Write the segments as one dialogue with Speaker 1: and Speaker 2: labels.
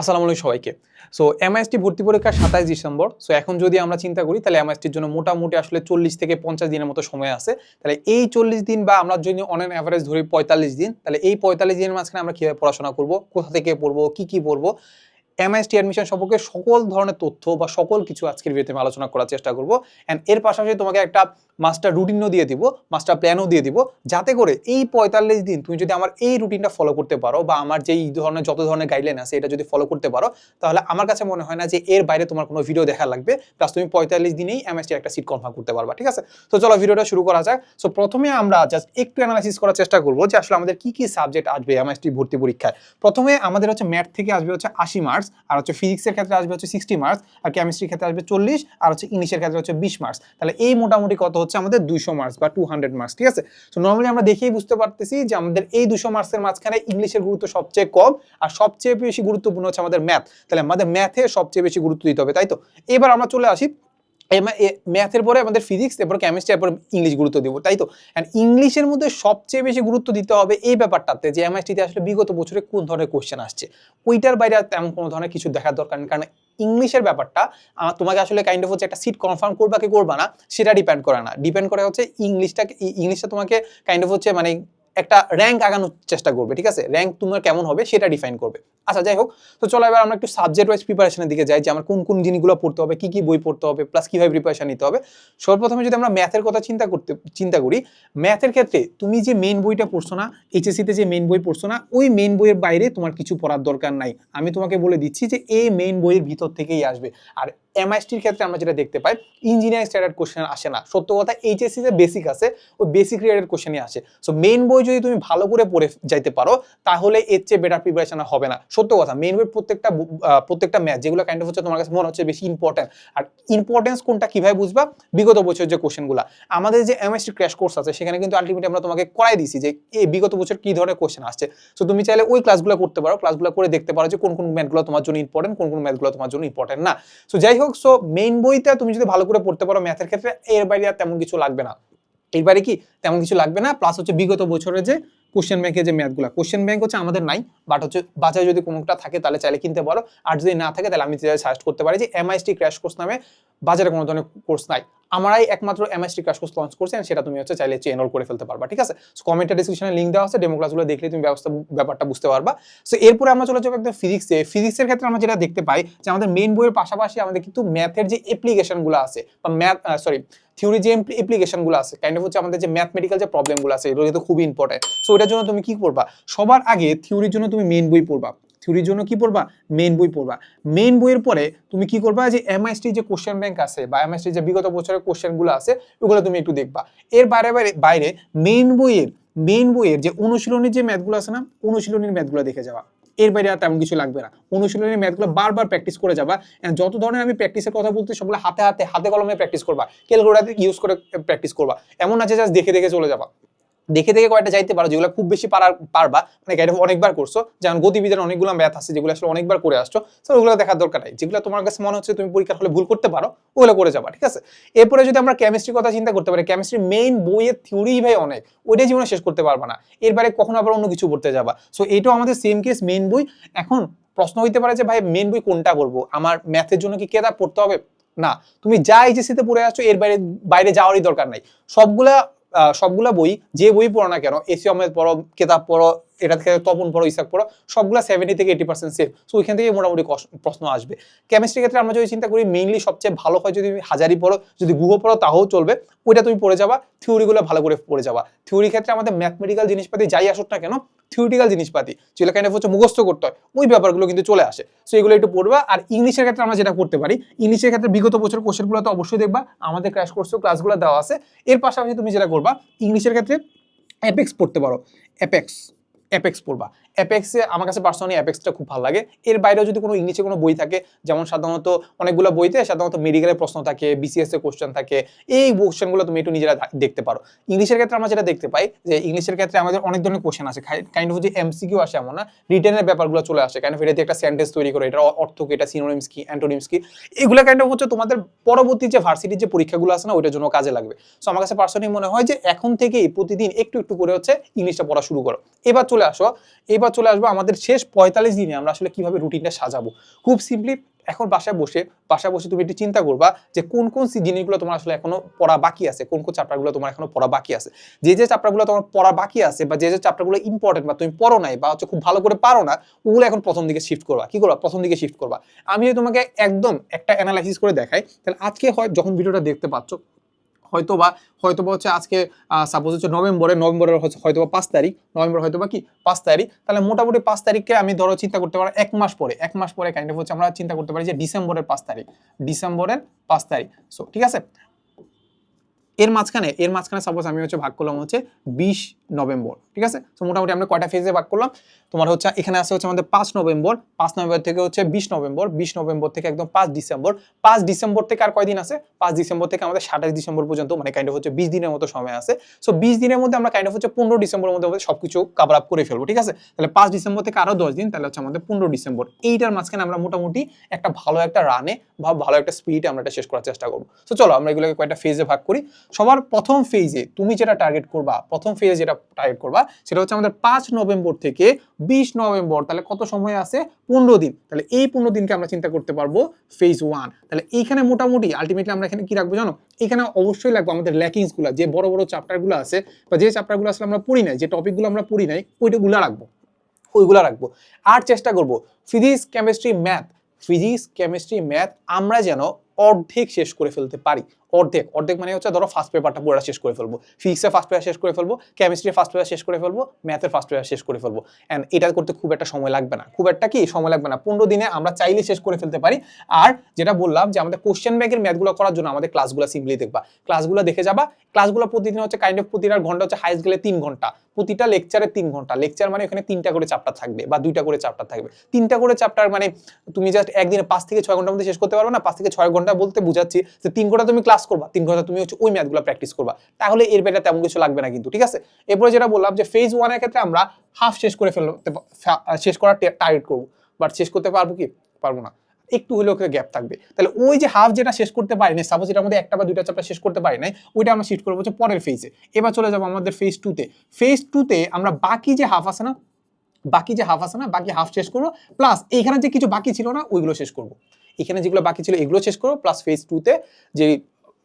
Speaker 1: আসসালামু আলাইকুম সবাইকে। সো এমআইএসটি ভর্তি পরীক্ষা সাতাইশ ডিসেম্বর। সো এখন যদি আমরা চিন্তা করি, তাহলে এমআইএসটির জন্য মোটামুটি আসলে চল্লিশ থেকে পঞ্চাশ দিনের মতো সময় আছে। তাহলে এই চল্লিশ দিন বা আমরা যদি অন অ্যাভারেজ ধরি পঁয়তাল্লিশ দিন, তাহলে এই পঁয়তাল্লিশ দিনের মাঝখানে আমরা কীভাবে পড়াশোনা করব, কোথা থেকে পড়ব, কী কী পড়ব এমআইএসটি অ্যাডমিশন সম্পর্কে সকল ধরনের তথ্য বা সকল কিছু আজকের ভিডিওতে আমি আলোচনা করার চেষ্টা করব। অ্যান্ড এর পাশাপাশি তোমাকে একটা মাস্টার রুটিনও দিয়ে দিব মাস্টার প্ল্যানও দিয়ে দিব, যাতে করে এই পঁয়তাল্লিশ দিন তুমি যদি আমার এই রুটিনটা ফলো করতে পারো বা আমার যেই ধরনের, যত ধরনের গাইডলাইন আছে এটা যদি ফলো করতে পারো, তাহলে আমার কাছে মনে হয় না যে এর বাইরে তোমার কোনো ভিডিও দেখা লাগবে। প্লাস তুমি পঁয়তাল্লিশ দিনেই এমএসটি একটা সিট কনফার্ম করতে পারবা, ঠিক আছে? তো চলো ভিডিওটা শুরু করা যাক। সো প্রথমে আমরা জাস্ট একটু অ্যানালাইসিস করার চেষ্টা করব যে আসলে আমাদের কি কি সাবজেক্ট আসবে এমএসটি ভর্তি পরীক্ষায়। প্রথমে আমাদের হচ্ছে ম্যাথ থেকে আসবে হচ্ছে আশি মার্কস আর হচ্ছে ফিজিক্সের ক্ষেত্রে আসবে হচ্ছে সিক্সটি মার্কস আর কেমিস্ট্রির ক্ষেত্রে আসবে চল্লিশ, আর হচ্ছে ইংলিশের ক্ষেত্রে হচ্ছে বিশ মার্কস তাহলে এই মোটামুটি কত হচ্ছে? আমাদের দুশো মার্কস বা টু হান্ড্রেড মার্কস ঠিক আছে? তো নর্মালি আমরা দেখেই বুঝতে পারতেছি যে আমাদের এই দুশো মার্কসের মাঝখানে ইংলিশের গুরুত্ব সবচেয়ে কম, আর সবচেয়ে বেশি গুরুত্বপূর্ণ হচ্ছে আমাদের ম্যাথ তাহলে আমাদের ম্যাথে সবচেয়ে বেশি গুরুত্ব দিতে হবে, তাই তো? এবার আমরা চলে আসি ম্যাথের পরে আমাদের ফিজিক্স এরপর কেমিস্ট্রি এরপর ইংলিশ গুরুত্ব দিব, তাই তো? অ্যান্ড ইংলিশের মধ্যে সবচেয়ে বেশি গুরুত্ব দিতে হবে এই ব্যাপারটাতে যে এমআইটিতে আসলে বিগত বছরে কোন ধরনের কোশ্চেন আসছে। ওইটার বাইরে তেমন কোনো ধরনের কিছু দেখার দরকার নেই। কারণ ইংলিশের ব্যাপারটা তোমাকে আসলে কাইন্ড অফ হচ্ছে একটা সিট কনফার্ম করবা কি করবা না, সেটা ডিপেন্ড করে না। ডিপেন্ড করে হচ্ছে ইংলিশটাকে ইংলিশটা তোমাকে কাইন্ড অফ হচ্ছে মানে একটা র্যাঙ্ক আগানোর চেষ্টা করবে, ঠিক আছে? র্যাঙ্ক তোমার কেমন হবে সেটা ডিফাইন করবে। আচ্ছা যাই হোক, তো চলো এবার আমরা একটু সাবজেক্ট ওয়াইজ প্রিপারেশনের দিকে যাই যে আমার কোন কোন জিনিসগুলো পড়তে হবে, কি কি বই পড়তে হবে প্লাস কীভাবে প্রিপারেশন নিতে হবে। সর্বপ্রথমে যদি আমরা ম্যাথের কথা চিন্তা করতে, চিন্তা করি ম্যাথের ক্ষেত্রে তুমি যে মেন বইটা পড়ছো না এইচএসসিতে যে মেন বই পড়ছো না, ওই মেন বইয়ের বাইরে তোমার কিছু পড়ার দরকার নাই। আমি তোমাকে বলে দিচ্ছি যে এই মেন বইয়ের ভিতর থেকেই আসবে। আর এমআইএসটির ক্ষেত্রে আমরা যেটা দেখতে পাই ইঞ্জিনিয়ারিং স্ট্যান্ডার্ড কোশ্চেন আসে না। সত্য কথা এইচএসসি যে বেসিক আছে, ওই বেসিক রিলেটেড কোশ্চেনই আসে। সো মেন বই যদি তুমি ভালো করে পড়ে যাইতে পারো, তাহলে এর চেয়ে বেটার প্রিপারেশন হবে না। সত্য কথা মেন বই প্রত্যেকটা প্রত্যেকটা ম্যাথ যেগুলো কাইন্ড অফ হচ্ছে তোমার কাছে মনে হচ্ছে বেশি ইম্পর্টেন্ট আর ইম্পর্টেন্স কোনটা কীভাবে বুঝবা? বিগত বছর যে কোশ্চেনগুলো আমাদের যে এমএসটি ক্র্যাশ কোর্স আছে, সেখানে কিন্তু আলটিমেটলি আমরা তোমাকে করাই দিছি যে এই বিগত বছর কি ধরনের কোশ্চেন আসছে? সো তুমি চাইলে ওই ক্লাসগুলো করতে পারো। ক্লাসগুলো করে দেখতে পারো যে, কোন কোন ম্যাথগুলো তোমার জন্য ইম্পর্টেন্ট কোন কোন ম্যাথগুলো তোমার জন্য ইম্পর্টেন্ট না। সো যাই হোক সো মেইন বইটা তুমি যদি ভালো করে পড়তে পারো ম্যাথের ক্ষেত্রে, এর বাইরে আর তেমন কিছু লাগবে না। এর বাইরে কি? তেমন কিছু লাগবে না। প্লাস হচ্ছে বিগত বছরের যে কোশ্চেন ব্যাংকের যে ম্যাথগুলো কোশ্চেন ব্যাংক হচ্ছে আমাদের নাই বাট হচ্ছে বাজারে যদি কোনোটা থাকে তাহলে চাইলে কিনতে পারো। আর যদি না থাকে তাহলে আমি সাজেস্ট করতে পারি যে এমআইএসটি ক্র্যাশ কোর্স নামে বাজারে কোনো ধরনের কোর্স নাই। আমরাই একমাত্র এমএসটি ক্র্যাশ কোর্স লঞ্চ করছি সেটা তুমি হচ্ছে চাইলে এনরোল করে ফেলতে পারবা, ঠিক আছে? কমেন্টের ডিসক্রিপশনে লিঙ্ক দেওয়া আছে ডেমো ক্লাসগুলো দেখলে তুমি ব্যবস্থা, ব্যাপারটা বুঝতে পারবা। সো এরপরে আমরা চলে যাব একদম ফিজিক্সে ফিজিক্সের ক্ষেত্রে আমরা যেটা দেখতে পাই যে আমাদের মেন বইয়ের পাশাপাশি আমাদের কিন্তু ম্যাথের যে অ্যাপ্লিকেশনগুলো আছে বা ম্যাথ সরি থিওরি যে অ্যাপ্লিকেশনগুলো আছে কাইন্ড অফ হচ্ছে আমাদের যে ম্যাথমেটিক্যাল যে প্রবলেমগুলো আছে, এগুলো কিন্তু খুবই ইম্পর্টেন্ট সো এটার জন্য তুমি কি করবা সবার আগে থিওরির জন্য তুমি মেইন বই পড়বা। থিওরির জন্য কি পড়বা? মেইন বই পড়বা। মেইন বইয়ের পরে তুমি কি করবা? যে এমআইএসটি যে কোশ্চেন ব্যাংক আছে বা এমআইএসটি যে বিগত বছরের কোশ্চেনগুলো আছে, ওগুলো তুমি একটু দেখবা। এর বাইরে বাইরে বাইরে মেইন বইয়ের মেইন বইয়ের যে অনুশীলনের যে ম্যাথগুলো আছে না, অনুশীলনের ম্যাথগুলো দেখে যাওয়া। এর বাইরে আর তেমন কিছু লাগবে না। অনুশীলনের ম্যাথগুলো বারবার প্র্যাকটিস করে যাবা। যত ধরনের আমি প্র্যাকটিসের কথা বলতে সবগুলো হাতে হাতে হাতে কলমে প্র্যাকটিস করবা। ক্যালকুলেটার ইউজ করে প্র্যাকটিস করবা। এমন আছে জাস্ট দেখে দেখে চলে যাবা। দেখে দেখে কয়েকটা যাইতে পারো, যেগুলো খুব বেশি পারার, পারবা মানে এটা অনেকবার করছ, যেমন গতিবিদের অনেকগুলো ম্যাথ আছে, যেগুলো আসলে অনেকবার করে আসছো তো ওগুলো দেখার দরকার নাই। যেগুলো তোমার কাছে মনে হচ্ছে তুমি পরীক্ষার হলে ভুল করতে পারো, ওগুলো করে যাবা, ঠিক আছে? এরপরে যদি আমরা কেমিস্ট্রির কথা চিন্তা করতে পারি কেমিস্ট্রি মেইন বইয়ের থিওরি ভাই অনেক, ওইটাই জীবনে শেষ করতে পারবা না। এরপরে কখনো আবার অন্য কিছু পড়তে যাবা। সো এটাও আমাদের সেম কেস মেইন বই। এখন প্রশ্ন হইতে পারে যে, ভাই মেইন বই কোনটা করব আমার ম্যাথের জন্য কি কেতাব পড়তে হবে? না। তুমি যা এইচএসসিতে পড়ে আসছো, এর বাইরে বাইরে যাওয়ারই দরকার নাই। সবগুলা সবগুলা বই যে বই পড়ো না কেন এসি পড়ো কেতাব পড়ো এটা থেকে তপন পড়ো ইসাক পড়ো সবগুলো সেভেন্টি থেকে এইটি পার্সেন্ট সেফ সো ওইখান থেকে মোটামুটি প্রশ্ন আসবে। কেমিস্ট্রির ক্ষেত্রে আমরা যদি চিন্তা করি মেইনলি সবচেয়ে ভালো হয় যদি তুমি হাজারি পড়ো, যদি গুগো পড়ো তাও চলবে। ওইটা তুমি পড়ে যাবা থিওরিগুলো ভালো করে পড়ে যাবা। থিওরি ক্ষেত্রে আমাদের ম্যাথমেটিক্যাল জিনিসপাতি যাই আসুক না কেন থিওরিটিক্যাল জিনিসপাতি, যেগুলো কাইন্ড হচ্ছে মুখস্থ করতে হয়, ওই ব্যাপারগুলো কিন্তু চলে আসে। সো এগুলো একটু পড়বা। আর ইংলিশের ক্ষেত্রে আমরা যেটা করতে পারি ইংলিশের ক্ষেত্রে বিগত বছর কোশ্চেনগুলো তো অবশ্যই দেখবা, আমাদের ক্র্যাশ কোর্সেও ক্লাসগুলো দেওয়া আছে। এর পাশাপাশি তুমি যেটা করবা ইংলিশের ক্ষেত্রে অ্যাপেক্স পড়তে পারো। অ্যাপেক্স অ্যাপেক্স পড়বা। অ্যাপেক্সে আমার কাছে পার্সোনালি অ্যাপেক্সটা খুব ভালো লাগে। এর বাইরেও যদি কোনো ইংলিশে কোনো বই থাকে, যেমন সাধারণত অনেকগুলো বইতে সাধারণত মেডিকেলের প্রশ্ন থাকে বিসিএস এর কোশ্চেন থাকে, এই কোশ্চেনগুলো তুমি একটু নিজেরা দেখতে পারো। ইংলিশের ক্ষেত্রে আমরা যেটা দেখতে পাই, যে ইংলিশের ক্ষেত্রে আমাদের অনেক ধরনের কোশ্চেন আছে। কাইন্ড অফ যে এমসিকিউ আসে এমন না রিটেনের ব্যাপারগুলো চলে আসে। কাইন্ড অফ এটাতে একটা সেন্টেন্স তৈরি করে এটা অর্থ কি, এটা সিনোনিমস কি অ্যান্টোনিমস কি, এগুলো কাইন্ড অফ হচ্ছে তোমাদের পরবর্তী যে ভার্সিটির যে পরীক্ষাগুলো আছে না, ওইটার জন্য কাজে লাগবে। সো আমার কাছে পার্সোনালি মনে হয় যে এখন থেকেই প্রতিদিন একটু একটু করে হচ্ছে ইংলিশটা পড়া শুরু করো। এবার চলে চলে আসো, এবার চলে আসব আমাদের শেষ পঁয়তাল্লিশ দিনে আমরা আসলে কীভাবে রুটিনটা সাজাবো। খুব সিম্পলি এখন বাসায় বসে বাসায় বসে তুমি একটু চিন্তা করবা যে কোন কোন জিনিসগুলো তোমার আসলে এখনও পড়া বাকি আছে, কোন কোন চ্যাপ্টারগুলো তোমার এখনও পড়া বাকি আছে। যে যে চ্যাপ্টারগুলো তোমার পড়া বাকি আছে বা যে যে চ্যাপ্টারগুলো ইম্পর্টেন্ট বা তুমি পড়ো নাই বা হচ্ছে খুব ভালো করে পারো না, ওগুলো এখন প্রথম দিকে শিফট করবা। কি করবা? প্রথম দিকে শিফট করবা। আমি তোমাকে একদম একটা অ্যানালাইসিস করে দেখাই, তাহলে আজকে হয় যখন ভিডিওটা দেখতে পাচ্ছ হয়তো বা হয়তো বা হচ্ছে আজকে সাপোজ হচ্ছে নভেম্বরে, নভেম্বরের হচ্ছে হয়তো বা পাঁচ তারিখ, নভেম্বর হয়তো বা কি? পাঁচ তারিখ। তাহলে মোটামুটি পাঁচ তারিখকে আমি ধরো চিন্তা করতে পারি এক মাস পরে, এক মাস পরে কাইন্ড অফ হচ্ছে আমরা চিন্তা করতে পারি যে ডিসেম্বরের পাঁচ তারিখ, ডিসেম্বরের পাঁচ তারিখ। সো ঠিক আছে? এর মাঝখানে এর মাঝখানে সাপোজ আমি হচ্ছে ভাগ করলাম হচ্ছে বিশ নভেম্বর, ঠিক আছে? তো মোটামুটি আমরা কয়টা ফেজে ভাগ করলাম? তোমার হচ্ছে, এখানে আছে হচ্ছে আমাদের পাঁচ নভেম্বর পাঁচ নভেম্বর থেকে হচ্ছে বিশ নভেম্বর বিশ নভেম্বর থেকে একদম পাঁচ ডিসেম্বর। পাঁচ ডিসেম্বর থেকে আর কয়দিন আছে? পাঁচ ডিসেম্বর থেকে আমাদের সাতাশ ডিসেম্বর পর্যন্ত মানে কাইন্ড অফ হচ্ছে বিশ দিনের মতো সময় আছে। সো বিশ দিনের মধ্যে আমরা কাইন্ড অফ হচ্ছে পনেরো ডিসেম্বরের মধ্যে আমাদের সবকিছু কাভার আপ করে ফেলব, ঠিক আছে? তাহলে পাঁচ ডিসেম্বর থেকে আরও দশ দিন, তাহলে হচ্ছে আমাদের পনেরো ডিসেম্বর। এইটার মাঝখানে আমরা মোটামুটি একটা ভালো একটা রানে বা ভালো একটা স্পিডে আমরা এটা শেষ করার চেষ্টা করব। তো চলো আমরা এগুলোকে কয়েকটা ফেজে ভাগ করি। সবার প্রথম ফেজে তুমি যেটা টার্গেট করবা, প্রথম ফেজে যেটা টার্গেট করবা, সেটা হচ্ছে আমাদের পাঁচ নভেম্বর থেকে বিশ নভেম্বর, তাহলে কত সময় আছে? পনেরো দিন। তাহলে এই পনেরো দিনকে আমরা চিন্তা করতে পারব ফেজ ওয়ান তাহলে এইখানে মোটামুটি আলটিমেটলি আমরা এখানে কি রাখব জানো? এখানে অবশ্যই লাগবে আমাদের ল্যাকিংসগুলো যে বড় বড় চ্যাপ্টারগুলো আছে বা যে চ্যাপ্টারগুলো আসলে আমরা পড়ি নাই, যে টপিকগুলো আমরা পড়ি নাই ওইটাগুলো রাখব। ওইগুলো রাখব। আর চেষ্টা করব physics chemistry math physics chemistry math আমরা যেন অর্ধেক শেষ করে ফেলতে পারি। অর্ধেক অর্ধেক মানে হচ্ছে ধরো ফার্স্ট পেপারটা পুরোটা শেষ করে ফেলব। ফিজিক্সের ফার্স্ট পেপার শেষ করে ফেলব কেমিস্ট্রির ফার্স্ট পেপার শেষ করে ফেলব ম্যাথের ফার্স্ট পেপার শেষ করে ফেলব। অ্যান্ড এটা করতে খুব একটা সময় লাগবে না। খুব একটা কি সময় লাগবে না। পনেরো দিনে আমরা চাইলে শেষ করে ফেলতে পারি। আর যেটা বললাম যে আমাদের কোশ্চেন ব্যাংকের ম্যাথগুলো করার জন্য আমাদের ক্লাসগুলো সিম্পলি দেখবা। ক্লাসগুলো দেখে যাবা। ক্লাসগুলো প্রতিদিন হচ্ছে কাইন্ড অফ প্রতিটার ঘণ্টা হচ্ছে হাইস্ট গেলে তিন ঘণ্টা। প্রতিটা লেকচারে তিন ঘণ্টা। লেকচার মানে এখানে তিনটা করে চ্যাপ্টার থাকবে বা দুইটা করে চ্যাপ্টার থাকবে। তিনটা করে চ্যাপ্টার মানে তুমি জাস্ট একদিনে পাঁচ থেকে ছয় ঘণ্টার মধ্যে শেষ করতে পারবে না। পাঁচ থেকে ছয় ঘণ্টা বলতে বুঝাচ্ছি যে তিন ঘণ্টা তুমি ক্লাস করবা, তিন ঘণ্টা তুমি হচ্ছে ওই ম্যাথগুলো প্র্যাকটিস করবা। তাহলে এর বেটা তেমন কিছু লাগবে না কিন্তু, ঠিক আছে? এরপরে যেটা বললাম যে ফেজ ওয়ানের ক্ষেত্রে আমরা হাফ শেষ করে ফেলতে শেষ করার টার্গেট করব। বাট শেষ করতে পারব কি? পারব না। একটু হলেও গ্যাপ থাকবে। তাহলে ওই যে হাফ যেটা শেষ করতে পারি না সাপোজ এটার মধ্যে একটা বা দুইটা চ্যাপ্টার শেষ করতে পারি নাই, ওইটা আমরা শিফট করব হচ্ছে পরের ফেজে এবার চলে যাব আমাদের ফেজ টুতে ফেজ টুতে আমরা বাকি যে হাফ আছে না, বাকি যে হাফ আছে না, বাকি হাফ শেষ করব প্লাস এইখানে যে কিছু বাকি ছিল না, ওইগুলো শেষ করব। এখানে যেগুলো বাকি ছিল, এগুলো শেষ করব প্লাস ফেজ টুতে যে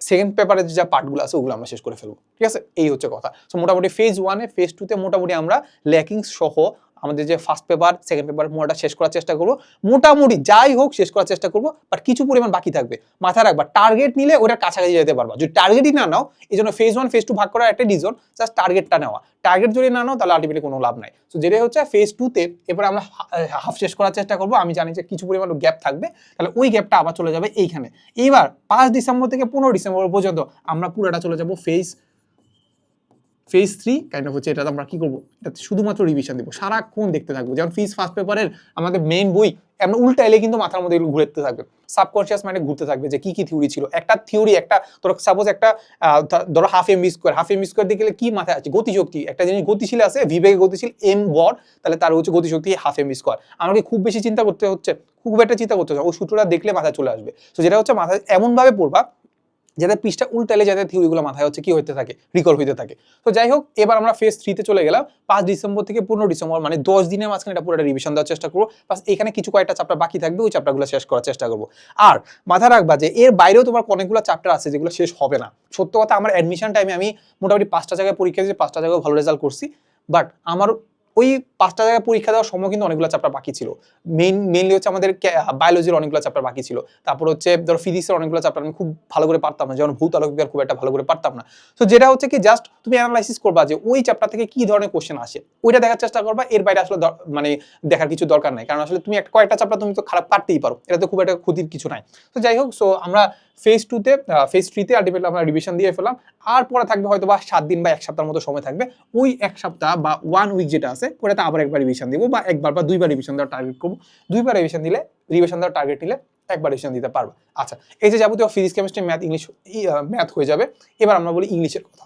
Speaker 1: সেকেন্ড পেপারের যা পার্টগুলো আছে, ওগুলো আমরা শেষ করে ফেলব। ঠিক আছে? এই হচ্ছে কথা। সো মোটামুটি ফেজ ওয়ানে ফেজ টুতে মোটামুটি আমরা ল্যাকিংস সহ আমাদের যে ফার্স্ট পেপার সেকেন্ড পেপার মোটাটা শেষ করার চেষ্টা করব। মোটামুটি যাই হোক, শেষ করার চেষ্টা করব বাট কিছু পরিমাণ বাকি থাকবে। মাথায় রাখবা টার্গেট নিলে ওটা কাছাকাছি যেতে পারবা। যদি টার্গেটই না নাও, এই জন্য ফেজ ওয়ান ফেজ টু ভাগ করার একটা রিজন জাস্ট টার্গেটটা নেওয়া। টার্গেট যদি না নাও, তাহলে আলটিমেটলি কোনো লাভ নাই। তো যেটাই হচ্ছে ফেজ টুতে এরপরে আমরা হাফ শেষ করার চেষ্টা করব। আমি জানি যে কিছু পরিমাণ গ্যাপ থাকবে, তাহলে ওই গ্যাপটা আবার চলে যাবে এইখানে। এইবার পাঁচ ডিসেম্বর থেকে পনেরো ডিসেম্বর পর্যন্ত আমরা পুরোটা চলে যাব phase phase three kind of হচ্ছে এটা আমরা কি করব? এটাতে শুধুমাত্র রিভিশন দেবো। সারাক্ষণ দেখতে থাকব। যেমন ফিজ ফার্স্ট পেপারের আমাদের মেইন বই, আমরা উল্টা এলে কিন্তু মাথার মধ্যে এগুলো ঘুরতে থাকবে। সাবকনশিয়াস মাইন্ডে ঘুরতে থাকবে যে কি কি থিওরি ছিল। একটা থিওরি একটা ধরো সাপোজ একটা ধরো half M square half M square দিকে গেলে কি মাথায় আছে? গতিশক্তি। একটা জিনিস গতিশীল আছে ভিবেগে গতিশীল এম বর, তাহলে তার হচ্ছে গতিশক্তি হাফ এম স্কোয়ার আমাকে খুব বেশি চিন্তা করতে হচ্ছে, খুব একটা চিন্তা করতে হচ্ছে। ওই সূত্রটা দেখলে মাথায় চলে আসবে। তো যেটা হচ্ছে মাথায় এমনভাবে পড়বা যাতে পৃষ্ঠা উল্টালে যাতে থিওরিগুলো মাথায় হচ্ছে কি হতে থাকে রিকল হইতে থাকে। তো যাই হোক, এবার আমরা ফেজ থ্রিতে চলে গেলাম। পাঁচ ডিসেম্বর থেকে পনেরো ডিসেম্বর মানে দশ দিনের মাঝখানে এটা পুরোটা রিভিশন দেওয়ার চেষ্টা করব। প্লাস এখানে কিছু কয়েকটা চ্যাপ্টার বাকি থাকবে, ওই চ্যাপ্টারগুলো শেষ করার চেষ্টা করব। আর মাথায় রাখবা যে, এর বাইরেও তোমার অনেকগুলো চ্যাপ্টার আছে যেগুলো শেষ হবে না। সত্য কথা, আমার অ্যাডমিশন টাইমে আমি মোটামুটি পাঁচটা জায়গায় পরীক্ষা দিয়েছি, পাঁচটা জায়গায় ভালো রেজাল্ট করছি। বাট আমার ওই পাঁচটা জায়গায় পরীক্ষা দেওয়ার সময় কিন্তু অনেকগুলো চ্যাপ্টার বাকি ছিল। মেইন মেইনলি হচ্ছে আমাদের বায়োলজির অনেকগুলো চ্যাপ্টার বাকি ছিল। তারপর হচ্ছে ধরো ফিজিক্সের অনেকগুলো চ্যাপ্টার আমি খুব ভালো করে পারতাম না। যেমন ভূত আলোক খুব একটা ভালো করে পারতাম না। তো যেটা হচ্ছে কি জাস্ট তুমি অ্যানালাইসিস করবা যে ওই চ্যাপ্টার থেকে কি ধরনের কোশ্চেন আসে। ওইটা দেখার চেষ্টা করবা, এর বাইরে আসলে মানে দেখার কিছু দরকার নাই। কারণ আসলে তুমি একটা, কয়েকটা চ্যাপ্টার তুমি তো খারাপ পারতেই পারো। এটা তো খুব একটা ক্ষতির কিছু নাই। তো যাই হোক সো আমরা ফেজ টুতে ফেজ থ্রিতে আলটিমেটলি আমরা রিভিশন দিয়ে ফেলাম আর পরে থাকবে হয়তো বা সাত দিন বা এক সপ্তাহের মতো সময় থাকবে। ওই এক সপ্তাহ বা ওয়ান উইক যেটা আছে ওটাতে আবার একবার রিভিশন দিব বা একবার বা দুইবার রিভিশন দেওয়ার টার্গেট করব। দুইবার রিভিশন দিলে রিভিশন দেওয়ার টার্গেট নিলে একবার রিভিশন দিতে পারব। আচ্ছা এই যে যাবতীয় physics chemistry math English math হয়ে যাবে। এবার আমরা বলি ইংলিশের কথা।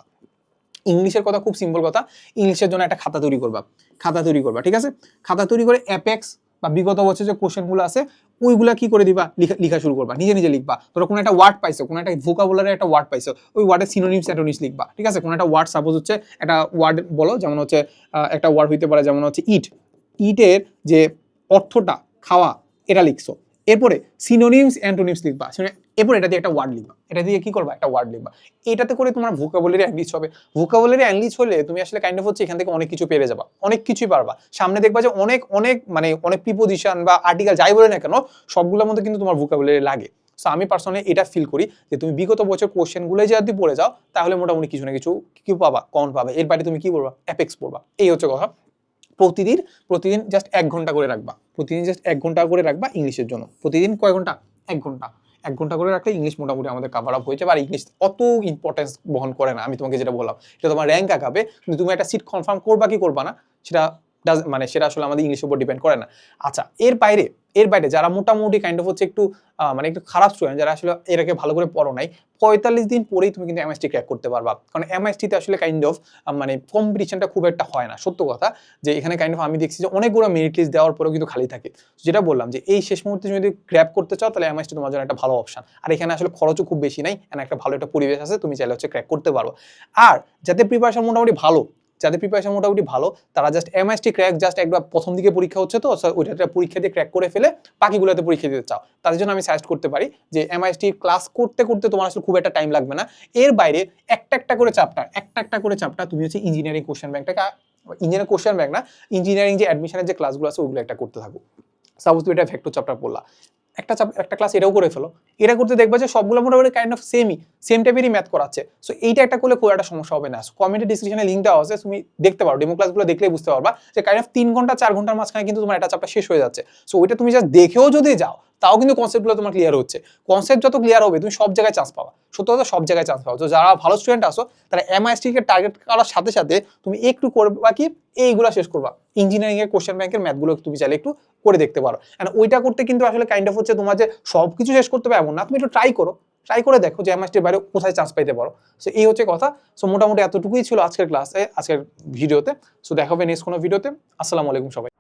Speaker 1: ইংলিশের কথা খুব সিম্পল কথা। ইংলিশের জন্য একটা খাতা তৈরি করবা। খাতা তৈরি করবা, ঠিক আছে? খাতা তৈরি করে অ্যাপেক্স বা বিগত বছর যে কোশ্চেনগুলো আছে ওইগুলা কি করে দিবা? লিখা লিখা শুরু করবা। নিজে নিজে লিখবা। ধরো কোনো একটা ওয়ার্ড পাইছো, কোনো একটা ভোকাবুলারি একটা ওয়ার্ড পাইছো, ওই ওয়ার্ডের সিনোনিমস অ্যাটোনিমস লিখবা। ঠিক আছে? কোনো একটা ওয়ার্ড সাপোজ হচ্ছে একটা ওয়ার্ড বলো, যেমন হচ্ছে একটা ওয়ার্ড হইতে পারে যেমন হচ্ছে ইট ইটের যে অর্থটা, খাওয়া, এটা লিখছো। এরপরে সিনোনিমস অ্যান্টোনিমস লিখবা। এরপর এটা দিয়ে একটা ওয়ার্ড লিখবা। এটা দিয়ে কি করবা? একটা ওয়ার্ড লিখবা। এটাতে করে তোমার ভোকাবুলারি অ্যানলিচ হবে। ভোকাবুলারি অ্যানলিচ হলে তুমি আসলে কাইন্ড অফ হচ্ছে এখান থেকে অনেক কিছু পেরে যাবা। অনেক কিছুই পারবা। সামনে দেখবা যে অনেক অনেক মানে অনেক প্রিপোজিশন বা আর্টিকেল যাই বলে না কেন, সবগুলোর মধ্যে কিন্তু তোমার ভোকাবুলারি লাগে। সো আমি পার্সোনালি এটা ফিল করি যে তুমি বিগত বছর কোশ্চেনগুলোই যদি পড়ে যাও, তাহলে মোটামুটি কিছু না কিছু কি পাবা কমন পাবে। এর বাইরে তুমি কি পড়বা অ্যাপেক্স পড়বা। এই হচ্ছে কথা। প্রতিদিন প্রতিদিন জাস্ট এক ঘণ্টা করে রাখবা। প্রতিদিন জাস্ট এক ঘণ্টা করে রাখবা ইংলিশের জন্য। প্রতিদিন কয় ঘণ্টা? এক ঘণ্টা। এক ঘণ্টা করে রাখলে ইংলিশ মোটামুটি আমাদের কাভার আপ হয়েছে। আর ইংলিশ অত ইম্পর্টেন্স বহন করে না, আমি তোমাকে যেটা বললাম। সেটা তোমার র্যাঙ্ক আঁকাবে, কিন্তু তুমি একটা সিট কনফার্ম করবা কি করবা না, সেটা মানে সেটা আসলে আমাদের ইংলিশের উপর ডিপেন্ড করে না। আচ্ছা এর বাইরে এর বাইরে যারা মোটামুটি কাইন্ড অফ হচ্ছে একটু মানে একটু খারাপ স্টুডেন্ট যারা আসলে আগে ভালো করে পড়ো নাই, পঁয়তাল্লিশ দিন পরেই তুমি কিন্তু এমএসটি ক্র্যাক করতে পারবা। কারণ এমএসটিতে আসলে কাইন্ড অফ মানে কম্পিটিশনটা খুব একটা হয় না। সত্য কথা যে এখানে কাইন্ড অফ আমি দেখছি যে অনেকগুলো মেরিট লিস্ট দেওয়ার পরেও কিন্তু খালি থাকে। যেটা বললাম যে এই শেষ মুহূর্তে যদি গ্র্যাপ করতে চাও, তাহলে এমএসটি তোমার জন্য একটা ভালো অপশন আর এখানে আসলে খরচও খুব বেশি নাই একটা ভালো একটা পরিবেশ আছে, তুমি চাইলে হচ্ছে ক্র্যাক করতে পারো। আর যাতে প্রিপারেশন মোটামুটি ভালো যাদের প্রিপারেশন মোটামুটি ভালো, তারা জাস্ট এমএসটি ক্র্যাক জাস্ট একবার প্রথম দিকে পরীক্ষা হচ্ছে তো ওইটা পরীক্ষা দিয়ে ক্র্যাক করে ফেলে বাকিগুলোতে পরীক্ষা দিতে চাও। তাদের জন্য আমি সাজেস্ট করতে পারি যে এমআইএসটি ক্লাস করতে করতে তোমার আসলে খুব একটা টাইম লাগবে না। এর বাইরে একটা একটা করে চ্যাপ্টার একটা একটা করে চ্যাপ্টার তুমি হচ্ছে ইঞ্জিনিয়ারিং কোশ্চেন ব্যাংকটাকে ইঞ্জিনিয়ারিং কোশ্চেন ব্যাংক না ইঞ্জিনিয়ারিং যে অ্যাডমিশনের যে ক্লাসগুলো আছে ওগুলো একটা করতে থাকো। সাপোজ তুমি এটা ভেক্টর চ্যাপ্টার পড়লা। একটা চাপ একটা ক্লাস এটাও করে ফেলো। এটা করতে দেখবা যে সবগুলো মোটামুটি কাইন্ড অফ সেমই সেম টাইপেরই ম্যাথ করাচ্ছে। সো এইটা একটা করলে খুব একটা সমস্যা হবে না। কমেন্টের ডিসক্রিপশনে লিঙ্ক দেওয়া আছে, তুমি দেখতে পারো। ডেমো ক্লাসগুলো দেখলেই বুঝতে পারবা যে কাইন্ড অফ তিন ঘণ্টা, চার ঘণ্টার মাঝখানে কিন্তু তোমার একটা চ্যাপ্টার শেষ হয়ে যাচ্ছে। সো ওইটা তুমি জাস্ট দেখেও যদি যাও, তাও কিন্তু কনসেপ্টগুলো তোমার ক্লিয়ার হচ্ছে। কনসেপ্ট যত ক্লিয়ার হবে, তুমি সব জায়গায় চান্স পাবা। সত্য কথা, সব জায়গায় চান্স পাবা। তো যারা ভালো স্টুডেন্ট আসো তারা এমআইএসটি কে টার্গেট করার সাথে সাথে তুমি একটু করবা কি, এইগুলো শেষ করবা। ইঞ্জিনিয়ারিং এর কোশ্চেন ব্যাংকের ম্যাথগুলো তুমি চাইলে একটু করে দেখতে পারো। অ্যান্ড ওইটা করতে কিন্তু আসলে কাইন্ড অফ হচ্ছে তোমার যে সব কিছু শেষ করতে হবে এমন না। তুমি একটু ট্রাই করো। ট্রাই করে দেখো যে এমএসটির বাইরে কোথায় চান্স পাইতে পারো। সো এই হচ্ছে কথা। সো মোটামুটি এতটুকুই ছিল আজকের ক্লাসে আজকের ভিডিওতে সো দেখা হবে নেক্সট কোনো ভিডিওতে আসসালামু আলাইকুম সবাই।